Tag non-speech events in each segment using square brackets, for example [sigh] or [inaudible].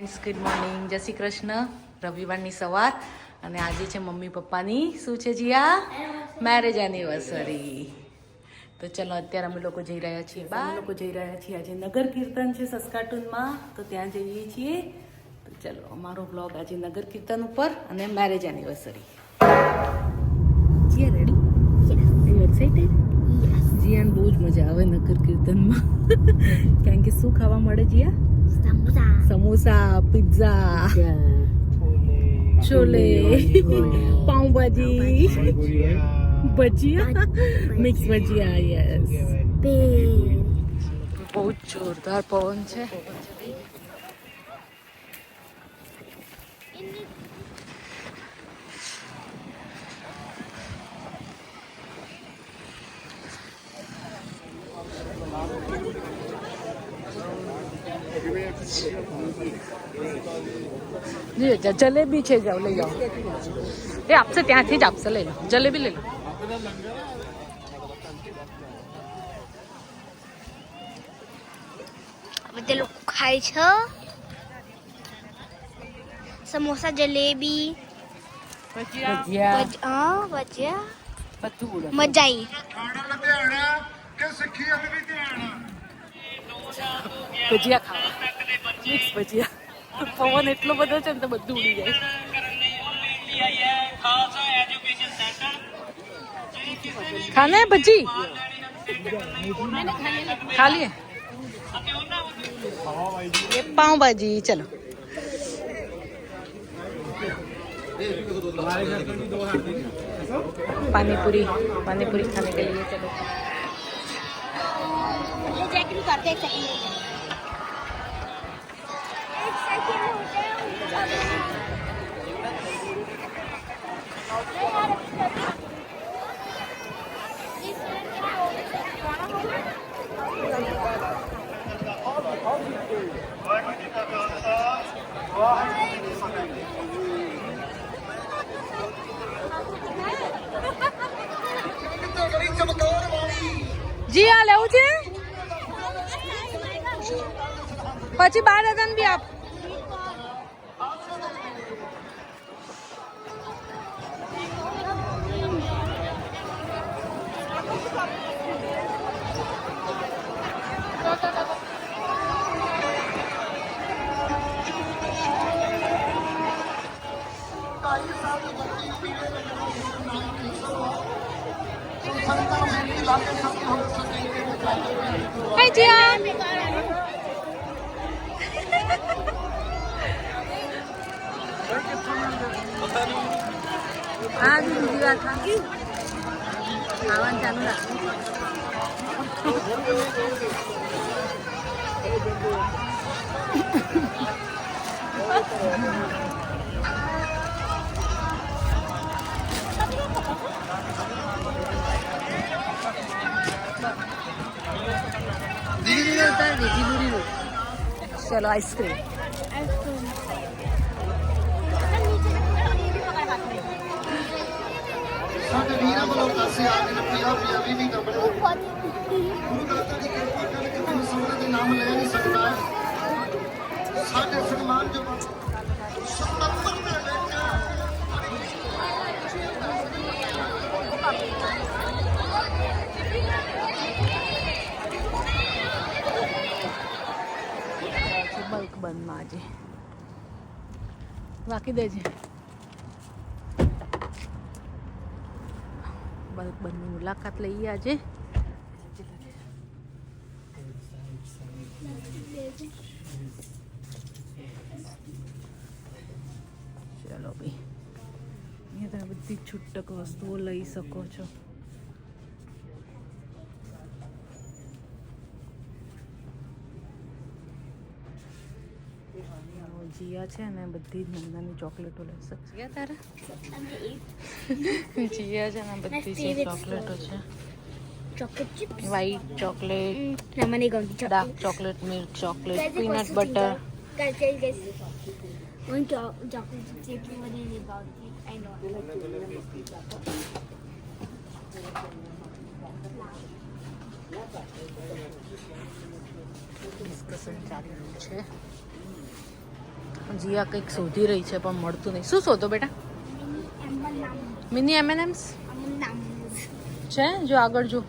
Good morning જય શ્રી કૃષ્ણ. રવિવારની સવાર અને આજે છે મમ્મી પપ્પાની. શું છે જીયા? મેરેજ એનિવર્સરી તો ચલો અત્યારે અમે લોકો જઈ રહ્યા છીએ બા લોકો જઈ રહ્યા છીએ આજે નગર કીર્તન છે સસ્કાટુનમાં તો ત્યાં જઈએ છીએ. તો ચલો અમારો બ્લોગ આજે નગર કીર્તન ઉપર અને marriage anniversary Jiya ready you excited જીયાને બહુ જ મજા આવે નગર કીર્તનમાં. [laughs] કારણ કે શું ખાવા મળે Jiya? samosa pizza chole pav bhaji bhajiya mix bhajiya yes બહુ જ જોરદાર પવન છે જલેબી છે જાઓ લઈ જાઓ એ આપશે ત્યાંથી જ આપશે લઈ લો જલેબી લઈ લો બધા લોકો ખાય છે સમોસા જલેબી ભજીયા ભજ- હા ભજીયા બધું મજા આવી ભજીયા ખાવા મિક્સ ભજીયા પવન એટલો બધો છે ને તો બધું ઉડી જાય ખાને ભજી पाव भाजी चलो पानी पूरी खाने के लिए चलो જી આ લેવું છે? પછી બાર Hai Jian. Aduh, gila kaki. Lawan Chandra. Thank you. [laughs] दीदी ने उतार दी दीदी ने चलो आइसक्रीम ਸਾਡੇ ਵੀਰਾਂ ਵੱਲੋਂ ਦੱਸੇ ਆ ਕੇ ਪਿਆ ਪਿਆ ਵੀ ਨਹੀਂ ਕੰਮ ਗੁਰੂ ਦਾਤਾ ਦੀ ਕਿਰਪਾ ਕਰਕੇ ਕੋਈ ਸੰਗਤ ਦੇ ਨਾਮ ਲੈ ਨਹੀਂ ਸਕਦਾ ਸਾਡੇ ਸਨਮਾਨ ਜੋ ਸੰਗਤ વાકી દેજે. બંધની મુલાકાત લઈએ આજે. ચલો ભાઈ, અહીંયા તમે બધી છૂટક વસ્તુઓ લઈ શકો છો. જીયા છે ને બધી જ નાની ચોકલેટો લેશે જીયા તારા જીયા છે ને બધી છે ચોકલેટો છે ચોકલેટ ચિપ વ્હાઈટ ચોકલેટ મને ગમતી dark chocolate milk chocolate peanut butter Guys, guys, guys. One cho- chocolate chip chip મને નહીં ભાવતી. I know. ડિસ્કશન ચાલી રહ્યું છે જીયા કંઈક શોધી રહી છે પણ મળતું નહીં. શું શોધો બેટા? મિની એમએનએમ્સ છે? જો આગળ જો.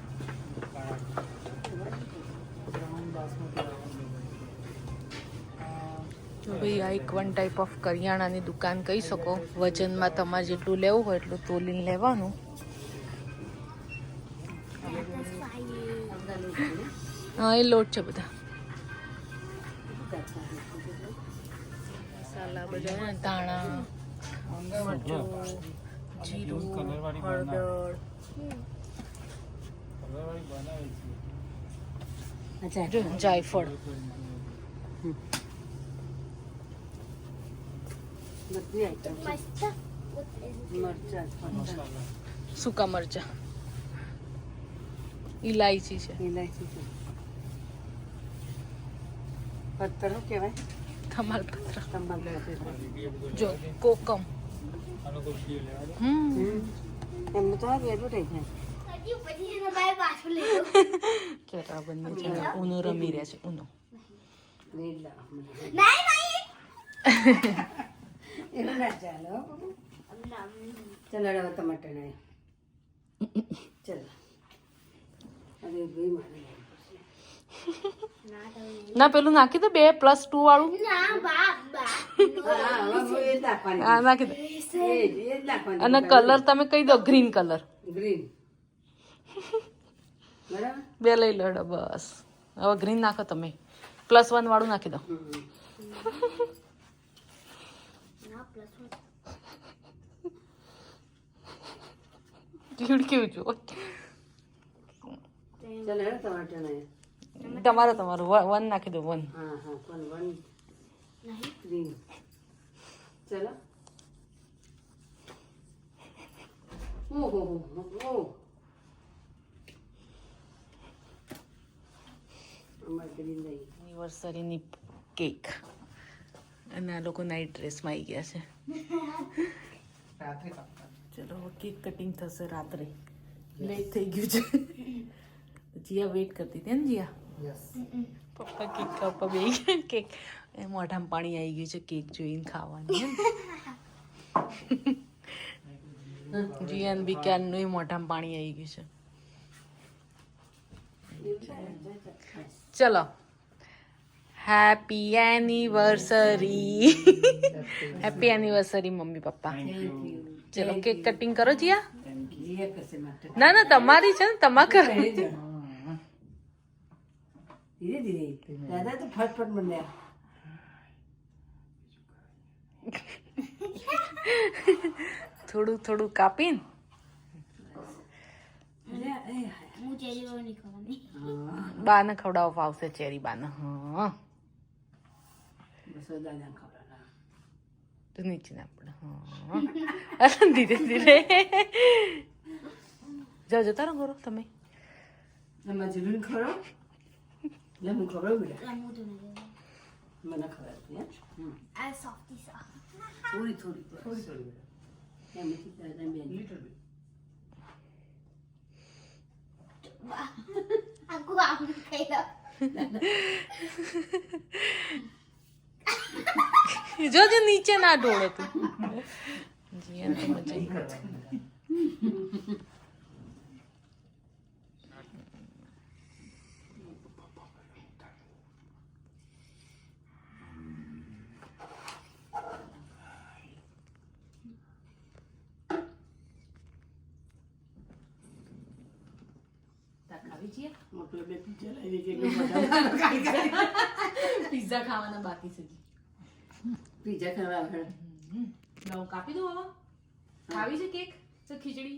ભાઈ આ એક વન ટાઈપ ઓફ કરિયાણાની દુકાન કહી શકો વજનમાં તમારે જેટલું લેવું હોય એટલું તોલીને લેવાનું હા એ લોટ છે બધા મસાલા બધા હે ને, ધાણા મરચું જીરું હળદર જો જાયફળ મસ્ત સૂકા મરચા ઇલાયચી છે ઇલાયચી છે પત્તર શું કહેવાય તમાલપત્ર તમાકુ જો કોકમ હમ એમનું તો આ વેલું રહી જાય હજી પછી એનો ભાઈ પાછો લેવો કેરા બંને જણા ઉનો રમી રહ્યા છે ઉનો લીલા નહીં નહીં એવું ના ચાલે હો. હવે ટમાટર નહીં. ચાલ. અરે ભાઈ મારે ના પેલું નાખી દે બે પ્લસ ટુ વાળું. હા નાખી દે. અને કલર તમે કહી દો ગ્રીન કલર ગ્રીન બે લઈ લો બસ. હવે ગ્રીન નાખો તમે. પ્લસ વન વાળું નાખી દો હમ. ના પ્લસ જીવડ કેવું જો તમારો તમારો વન નાખી દો વન હા હા પણ વન નહીં ગ્રીન ચલો ઓહો હો હો હો અમાર ગ્રીન નહીં એનિવર્સરીની કેક અને આ લોકો નાઇટ ડ્રેસમાં આવી ગયા છે. ચલો હવે કેક કટિંગ થશે રાત્રે. લેટ થઈ ગયું છે. જીયા વેઇટ કરતી હતી ને જીયા? પપ્પા કેક પપ્પા બે કેક એ મોઢામાં પાણી આવી ગયું છે કેક જોઈને ખાવાની જીયાન બી ક્યારનું મોઢામાં પાણી આવી ગયું છે. ચલો. happy anniversary happy anniversary mummy papa ચલો કેક કટિંગ કરો જીયા જીએ કશે માટે ના ના તમારી છે ને તમા કરો ધીરે ધીરે દાદા તો ફટફટ બન્યા થોડું થોડું કાપીને અરે એ હું જેલી વાળું નહીં ખાવાની હા બાને ખવડાવવા ફાવશે ચેરી બાને હા બસ દાદા ખવડાવવા તો નીચે ના પડે હા ધીરે ધીરે જાઓ જતા રહો ગોરો તમે એમાં જીરું ખરો લે હું ખવડાવ બેટા મને ખબર થોડી થોડી થોડી થોડી એમાંથી દાદા બેન આખું આમ ખાઈ લો જો જો નીચે ના ઢોળ તું. જીયા તો મજા પીઝા [laughs] ખાવાના બાકી છે પીઝા ખાવા આગળ. લાવો કાપી દો હવે ખાવી છે કેક? તો ખીચડી?